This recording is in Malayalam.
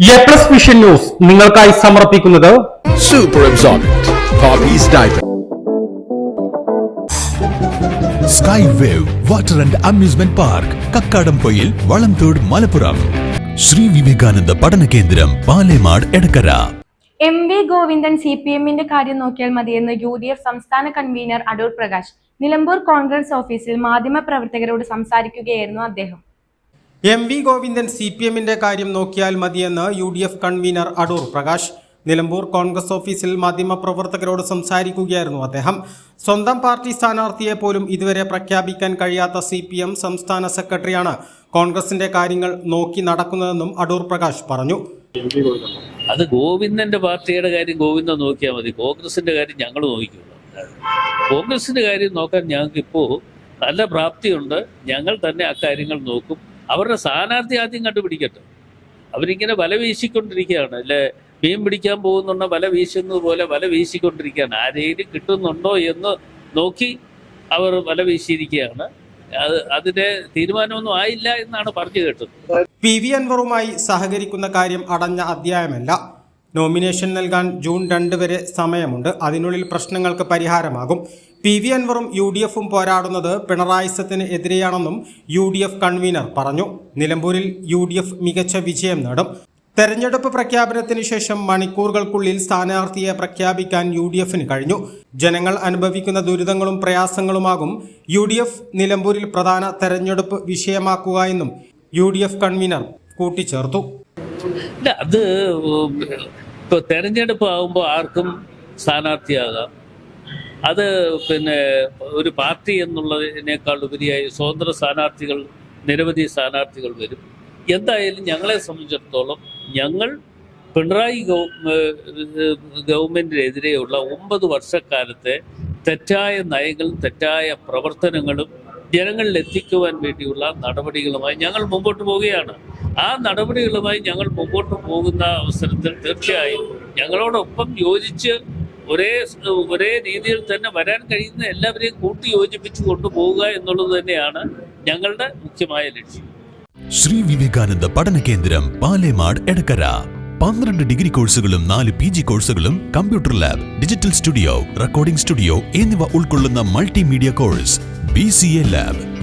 എ പ്ലസ് വിഷൻ ന്യൂസ് നിങ്ങൾക്കായി സമർപ്പിക്കുന്നത് Super absorbent. Poppy's diaper. Sky wave water and amusement park Kakkadampoyil Valamthode Malappuram Shri Vivekananda പഠന കേന്ദ്രം Palemad Edakkara M V Govindan C P എമ്മിന്റെ കാര്യം നോക്കിയാൽ മതിയെന്ന് യു ഡി എഫ് സംസ്ഥാന കൺവീനർ അടൂർ പ്രകാശ് നിലമ്പൂർ കോൺഗ്രസ് ഓഫീസിൽ മാധ്യമപ്രവർത്തകരോട് സംസാരിക്കുകയായിരുന്നു അദ്ദേഹം M V Govindan C P എമ്മിന്റെ കാര്യം നോക്കിയാൽ മതിയെന്ന് U D F convener Adoor Prakash. Nilambur Congress ഓഫീസിൽ മാധ്യമപ്രവർത്തകരോട് സംസാരിക്കുകയായിരുന്നു അദ്ദേഹം. സ്വന്തം പാർട്ടി സ്ഥാനാർത്ഥിയെ പോലും ഇതുവരെ പ്രഖ്യാപിക്കാൻ കഴിയാത്ത സി പി എം സംസ്ഥാന സെക്രട്ടറിയാണ് കോൺഗ്രസിന്റെ കാര്യങ്ങൾ നോക്കി നടക്കുന്നതെന്നും അടൂർ പ്രകാശ് പറഞ്ഞു. അത് ഗോവിന്ദന്റെ പാർട്ടിയുടെ കാര്യം ഗോവിന്ദൻ നോക്കിയാൽ മതി. കോൺഗ്രസിന്റെ കാര്യം ഞങ്ങൾ നോക്കിക്കുള്ളൂ കോൺഗ്രസിന്റെ കാര്യം നോക്കാൻ ഞങ്ങൾക്ക് ഇപ്പോൾ നല്ല പ്രാപ്തിയുണ്ട്. ഞങ്ങൾ തന്നെ അക്കാര്യങ്ങൾ നോക്കും. അവരുടെ സ്ഥാനാർത്ഥി ആദ്യം കണ്ടുപിടിക്കട്ടെ. അവരിങ്ങനെ വല വീശിക്കൊണ്ടിരിക്കുകയാണ്. അല്ലെ മീൻ പിടിക്കാൻ പോകുന്നുണ്ട് വല വീശുന്നത് പോലെ വല വീശിക്കൊണ്ടിരിക്കുകയാണ്. ആരെങ്കിലും കിട്ടുന്നുണ്ടോ എന്ന് നോക്കി അവർ വല വീശിയിരിക്കുകയാണ്. അത് അതിന്റെ തീരുമാനമൊന്നും ആയില്ല എന്നാണ് പറഞ്ഞു കേട്ടത്. പി വി അൻവറുമായി സഹകരിക്കുന്ന കാര്യം അടഞ്ഞ അധ്യായമല്ല. നോമിനേഷൻ നൽകാൻ ജൂൺ രണ്ട് വരെ സമയമുണ്ട്. അതിനുള്ളിൽ പ്രശ്നങ്ങൾക്ക് പരിഹാരമാകും. പി വി അൻവറും യു ഡി എഫും പോരാടുന്നത് പിണറായിസത്തിന് എതിരെയാണെന്നും യു ഡി എഫ് കൺവീനർ പറഞ്ഞു. നിലമ്പൂരിൽ യു ഡി എഫ് മികച്ച വിജയം നേടും. തെരഞ്ഞെടുപ്പ് പ്രഖ്യാപനത്തിന് ശേഷം മണിക്കൂറുകൾക്കുള്ളിൽ സ്ഥാനാർത്ഥിയെ പ്രഖ്യാപിക്കാൻ യു ഡി എഫിന് കഴിഞ്ഞു. ജനങ്ങൾ അനുഭവിക്കുന്ന ദുരിതങ്ങളും പ്രയാസങ്ങളുമാകും യു ഡി എഫ് നിലമ്പൂരിൽ പ്രധാന തെരഞ്ഞെടുപ്പ് വിഷയമാക്കുക എന്നും യു ഡി എഫ് കൺവീനർ കൂട്ടിച്ചേർത്തു. അത് തെരഞ്ഞെടുപ്പ് ആകുമ്പോൾ ആർക്കും സ്ഥാനാർത്ഥിയാകാം. അത് പിന്നെ ഒരു പാർട്ടി എന്നുള്ളതിനേക്കാൾ ഉപരിയായി സ്വതന്ത്ര സ്ഥാനാർത്ഥികൾ നിരവധി സ്ഥാനാർത്ഥികൾ വരും. എന്തായാലും ഞങ്ങളെ സംബന്ധിച്ചിടത്തോളം ഞങ്ങൾ പിണറായി ഗവൺമെന്റിനെതിരെയുള്ള ഒമ്പത് വർഷക്കാലത്തെ തെറ്റായ നയങ്ങളും തെറ്റായ പ്രവർത്തനങ്ങളും ജനങ്ങളിൽ എത്തിക്കുവാൻ വേണ്ടിയുള്ള നടപടികളുമായി ഞങ്ങൾ മുമ്പോട്ട് പോവുകയാണ്. ആ നടപടികളുമായി ഞങ്ങൾ മുമ്പോട്ട് പോകുന്ന അവസരത്തിൽ തീർച്ചയായും ഞങ്ങളോടൊപ്പം യോജിച്ച് ഒരേ ഒരേ രീതിയിൽ തന്നെ വരാൻ കഴിയുന്ന എല്ലാവരെയും കൂട്ടി യോജിപ്പിച്ചു കൊണ്ടുപോവുക എന്നുള്ളത് തന്നെയാണ് ഞങ്ങളുടെ മുഖ്യമായ ലക്ഷ്യം. ശ്രീ വിവേകാനന്ദ പഠന കേന്ദ്രം പാലേമാട് എടക്കര. പന്ത്രണ്ട് ഡിഗ്രി കോഴ്സുകളും നാല് പി ജി കോഴ്സുകളും computer lab digital studio recording studio എന്നിവ ഉൾക്കൊള്ളുന്ന multimedia course B C A lab.